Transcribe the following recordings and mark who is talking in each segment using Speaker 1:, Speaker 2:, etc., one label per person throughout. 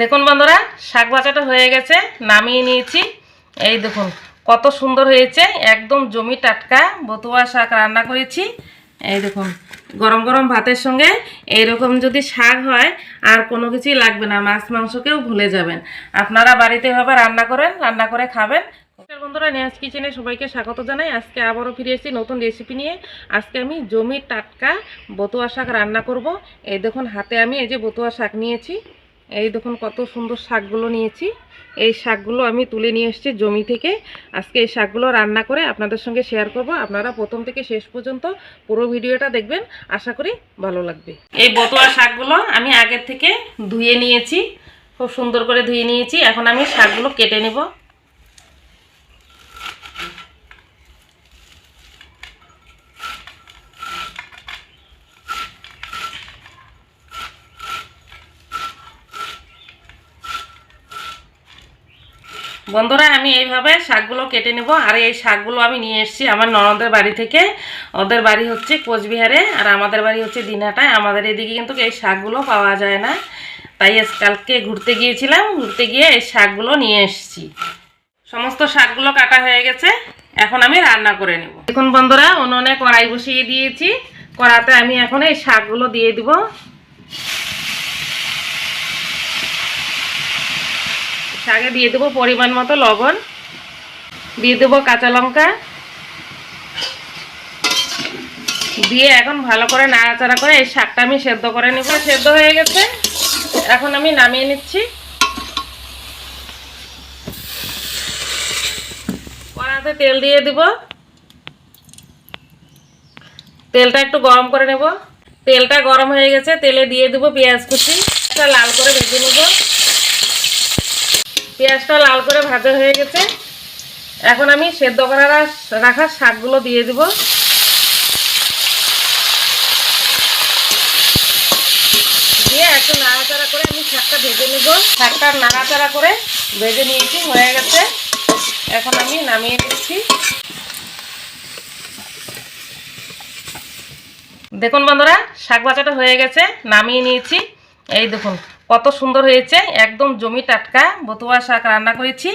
Speaker 1: দেখুন বন্ধুরা, শাক ভাজাটা হয়ে গেছে, নামিয়ে নিয়েছি। এই দেখুন, কত সুন্দর হয়েছে, একদম জমি টাটকা, বতুয়া শাক রান্না করেছি। এই দেখুন, গরম গরম ভাতের সঙ্গে এইরকম যদি শাক হয়, আর কোনো কিছুই লাগবে না, মাছ মাংসকেও ভুলে যাবেন। আপনারা বাড়িতে এভাবে রান্না করেন, রান্না করে খাবেন। বন্ধুরা নিয়াজ কিচেনে সবাইকে স্বাগত জানাই। আজকে আবারও ফিরে এসেছি নতুন রেসিপি নিয়ে। আজকে আমি জমির টাটকা বতুয়া শাক রান্না করব। এই দেখুন, হাতে আমি এই যে বতুয়া শাক নিয়েছি। এই দেখুন কত সুন্দর শাকগুলো নিয়েছি। এই শাকগুলো আমি তুলে নিয়ে এসেছি জমি থেকে। আজকে এই শাকগুলো রান্না করে আপনাদের সঙ্গে শেয়ার করব। আপনারা প্রথম থেকে শেষ পর্যন্ত পুরো ভিডিওটা দেখবেন। আশা করি ভালো লাগবে। এই বতুয়া শাকগুলো আমি আগের থেকে ধুয়ে নিয়েছি। খুব সুন্দর করে ধুয়ে নিয়েছি। এখন আমি শাকগুলো কেটে নেব। বন্ধুরা, আমি এইভাবে শাকগুলো কেটে নেব। আর এই শাকগুলো আমি নিয়ে এসেছি আমার ননদের বাড়ি থেকে। ওদের বাড়ি হচ্ছে কোচবিহারে, আর আমাদের বাড়ি হচ্ছে দিনাটায়। আমাদের এদিকে কিন্তু এই শাকগুলো পাওয়া যায় না। তাই কালকে ঘুরতে গিয়েছিলাম। ঘুরতে গিয়ে এই শাকগুলো নিয়ে এসেছি। সমস্ত শাকগুলো কাটা হয়ে গেছে। এখন আমি রান্না করে নেব। দেখুন বন্ধুরা, উনুনে কড়াই বসিয়ে দিয়েছি। কড়াতে আমি এখন এই শাকগুলো দিয়ে দিব। শাকে দিয়ে দেবো পরিমাণ মতো লবণ। দিয়ে দেবো কাঁচা লঙ্কা। দিয়ে এখন ভালো করে নাড়াচাড়া করে এই শাকটা আমি সেদ্ধ করে নেব। সেদ্ধ হয়ে গেছে। এখন আমি নামিয়ে নিচ্ছি। কড়াতে তেল দিয়ে দিব। তেলটা একটু গরম করে নেব। তেলটা গরম হয়ে গেছে। তেলে দিয়ে দেবো পেঁয়াজ কুচি। লাল করে ভেজে নেব। পেঁয়াজটা লাল করে ভাজা হয়ে গেছে। এখন আমি সেদ্ধ করা রাখা শাকগুলো দিয়ে দিব। দিয়ে একটু নাড়াচাড়া করে আমি শাকটা ভেজে নেব। শাকটা নাড়াচাড়া করে ভেজে নিয়েছি, হয়ে গেছে। এখন আমি নামিয়ে নিচ্ছি। দেখুন বন্ধুরা, শাক ভাজাটা হয়ে গেছে, নামিয়ে নিয়েছি। এই দেখুন। কত সুন্দর হয়েছে, একদম জমি টাটকা, বতুয়া শাক রান্না করেছি।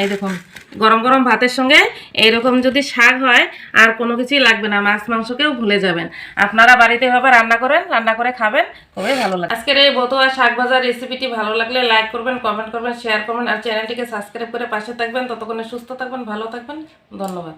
Speaker 1: এই দেখুন, গরম গরম ভাতের সঙ্গে এইরকম যদি শাক হয়, আর কোনো কিছুই লাগবে না, মাছ মাংসকেও ভুলে যাবেন। আপনারা বাড়িতে এভাবে রান্না করেন, রান্না করে খাবেন, খুবই ভালো লাগে। আজকের এই বতুয়া শাক ভাজার রেসিপিটি ভালো লাগলে লাইক করবেন কমেন্ট করবেন শেয়ার করবেন, আর চ্যানেলটিকে সাবস্ক্রাইব করে পাশে থাকবেন। ততক্ষণে সুস্থ থাকবেন, ভালো থাকবেন, ধন্যবাদ।